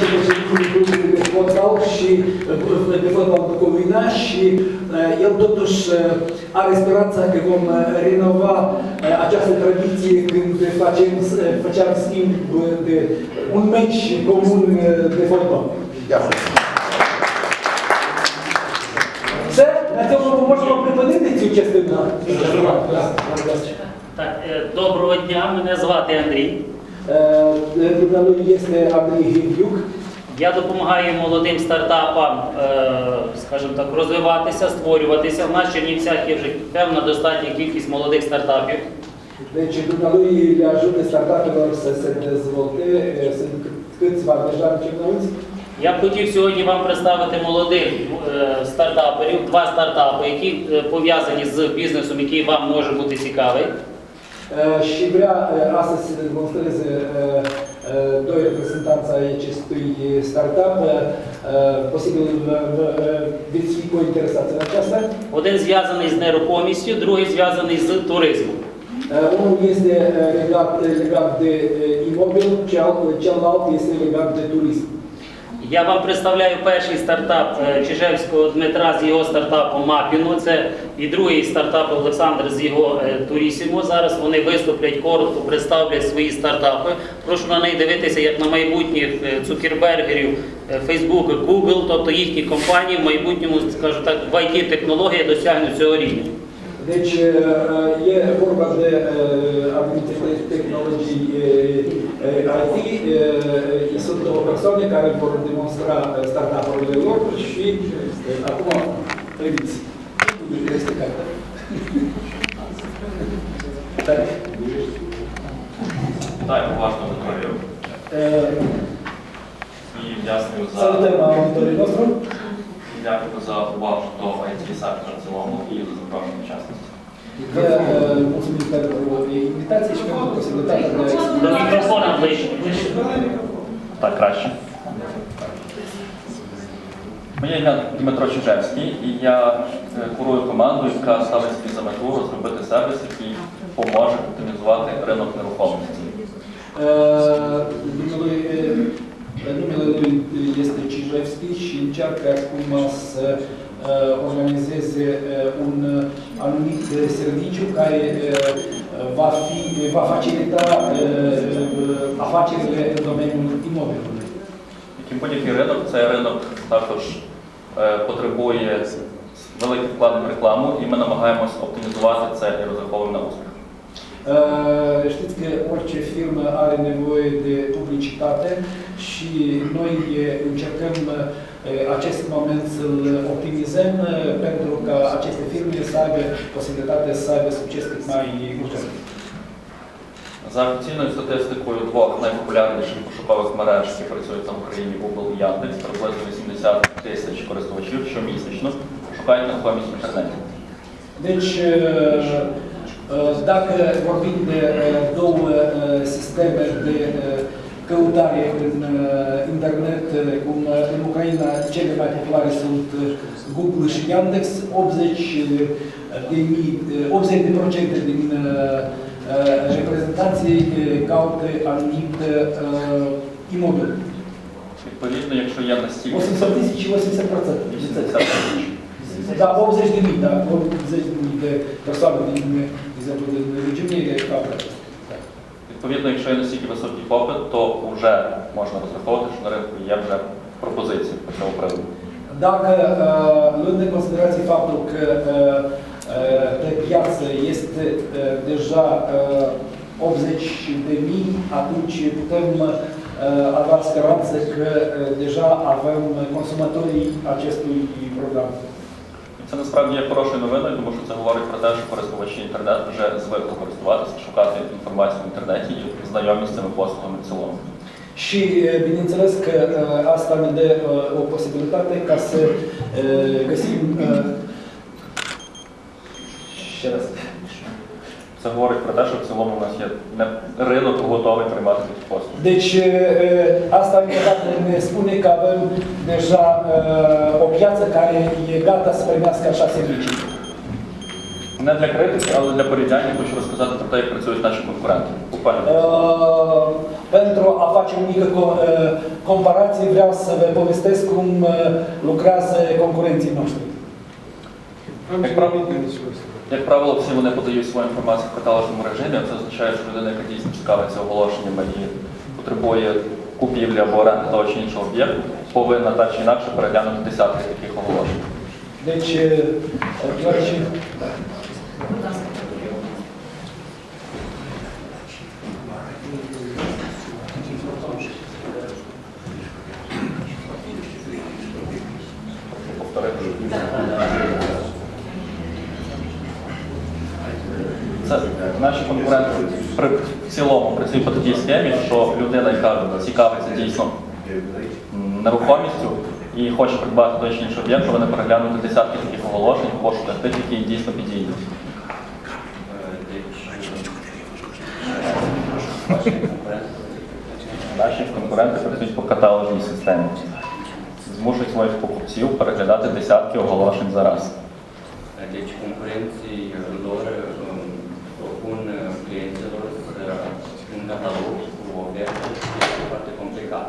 ce lucruri și uh, de fotbal după vina și uh, el totuși uh, are speranța că vom uh, renova uh, această tradiție când facem, uh, făceam schimb uh, de un meci comun uh, de fotbal. Все, на цьому ми можемо припинити цю частину. Так, е, доброго дня, мене звати Андрій. Е, este Andrei Himbiuc. Я допомагаю молодим стартапам, е, скажімо так, розвиватися, створюватися. В нас Чернівцях є вже певна достатня кількість молодих стартапів. Deci dumnealui le ajută startup-urilor să se dezvolte, sunt câțiva deja începăți. Я б хотів сьогодні вам представити молодих е, стартаперів, два стартапи, які е, пов'язані з бізнесом, який вам може бути цікавий. E, Și vrea e, astăzi să demonstreze e, e, doi reprezentanți ai acestui startup. E, Posibil e, e, veți fi cointeresați în aceasta. Один зв'язаний з нерухомістю, другий зв'язаний з туризмом. E, Unul este e, legat, legat de e, imobil, cel- celălalt este legat de turism. Я вам представляю перший стартап е, Чижевського Дмитра з його стартапом Мапіно. Це і другий стартап Олександр з його е, Турісімо. Зараз вони виступлять коротко, представлять свої стартапи. Прошу на них дивитися як на майбутніх е, цукербергерів, Facebook, Google, тобто їхні компанії в майбутньому, скажу так, в IT технології досягнуть цього рівня. Deci e, e vorba de e, anumite tehnologii e, e, IT. e, Sunt două persoane care vor demonstra e, startup-urile lor și e, acum priviți. Este cartea. Так. Так, уважно. E, І дякую за Salutăm auditorii nostru. дякую за увагу до IT сектора в цілому і за запрошення учасності. Posibilitatea До мікрофона ближче. ближче. Так, краще. Моє ім'я Дмитро Чижевський, і я е, курую команду, яка ставить собі за мету розробити сервіс, який поможе оптимізувати ринок нерухомості. Uh, uh, numele lui este Cijevski și încearcă acum să uh, organizeze uh, un uh, anumit uh, serviciu care uh, va, fi, va facilita uh, uh, afacerile în domeniul imobilului. І будь-який ринок, цей ринок також е, потребує великих вкладень в рекламу, і ми намагаємось оптимізувати це і розраховуємо на успіх. Uh, Știți că orice firmă are nevoie de publicitate și noi uh, încercăm uh, acest moment să-l optimizăm uh, pentru ca aceste firme să aibă posibilitatea să aibă succes cât mai ușor. За офіційною статистикою двох найпопулярніших пошукових мереж, які працюють на Україні, Google і Яндекс, приблизно 80 тисяч користувачів щомісячно шукають нерухомість в інтернеті. Deci, uh, uh, dacă vorbim de uh, două uh, sisteme de uh, căutare în uh, internet, uh, cum uh, în Ucraina cele mai populare sunt uh, Google și Yandex, 80 de mii, uh, 80 de procente din uh, uh, reprezentanții uh, caută anumit uh, imobil. Відповідно, якщо є настільки 80 тисяч і 80 процентів. 80 тисяч, Da, 80 de mii, da, 80 de mii de відповідно, якщо є настільки високий попит, то вже можна розраховувати, що на ринку є вже пропозиції по цьому приводу. Dacă, uh, luând în considerație faptul că uh, uh, pe piață este uh, deja uh, 80 de mii, atunci putem uh, avea speranță că uh, deja avem consumatorii acestui program. Це насправді є хорошою новиною, тому що це говорить про те, що користувачі інтернету вже звикли користуватися, шукати інформацію в інтернеті і знайомі з цими послугами в цілому. Și uh, bineînțeles că asta ne dă o posibilitate ca să găsim ще раз. Це говорить про те, що в цілому у нас є не- ринок готовий приймати такі послуги. Deci uh, asta încă o dată ne spune că avem deja uh, o piață care e gata să primească așa servicii. Не для критики, але для порівняння хочу розказати про те, як працюють наші конкуренти. Uh, pentru a face o mică uh, comparație, vreau să vă povestesc cum uh, lucrează concurenții noștri. Як правило, як правило, всі вони подають свою інформацію в каталожному режимі. Це означає, що людина, яка дійсно цікавиться оголошеннями і потребує купівлі або оренди того чи іншого об'єкту, повинна так чи інакше переглянути десятки таких оголошень. Deci, наші конкуренти при в цілому працюють по такій схемі, що людина, яка цікавиться дійсно нерухомістю і хоче придбати той чи інший об'єкт, повинна переглянути десятки таких оголошень пошуках тих, які дійсно підійдуть. Наші конкуренти працюють по каталожній системі. Змушують своїх покупців переглядати десятки оголошень за раз. Deci concurenții lor în catalog cu o verde, este foarte complicat.